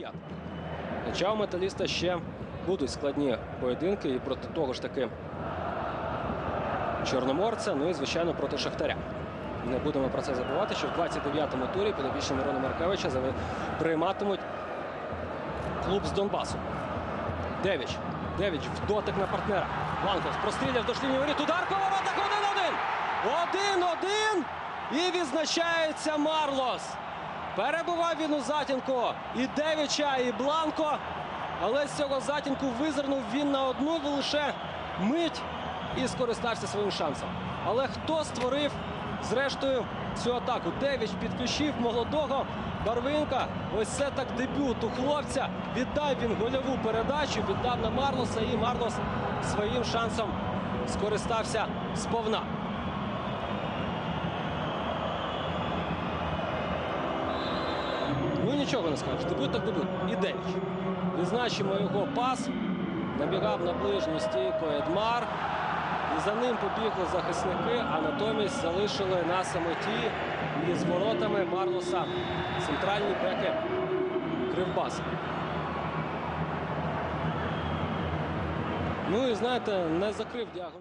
п'ят. Хоча у металіста ще будуть складні поєдинки і проти того ж таки Чорноморця, ну і звичайно проти Шахтаря. Не будемо про це забувати, що в 29-му турі підопічні Мирона Маркевича прийматимуть клуб з Донбасу. Девіч. Девіч в дотик на партнера. Бланкос простріляв до шлінії воріт. Удар по воротах 1-1. 1-1. І відзначається Марлос. Перебував він у затінку і Девіча, і Бланко. Але з цього затінку визирнув він на одну лише мить і скористався своїм шансом. Але хто створив зрештою цю атаку? Девіч підключив молодого Барвинка. Ось це так дебют у хлопця. Віддав він гольову передачу, віддав на Марлоса, і Марлос своїм шансом скористався сповна. Ну нічого не скажеш. Дебют так дебют. І Девіч. Відзначимо його пас. Набігав на ближню стійку Едмар. І за ним побігли захисники, а натомість залишили на самоті із воротами Марлоса центральні беки Кривбаса. Ну і знаєте, не закрив діагональ.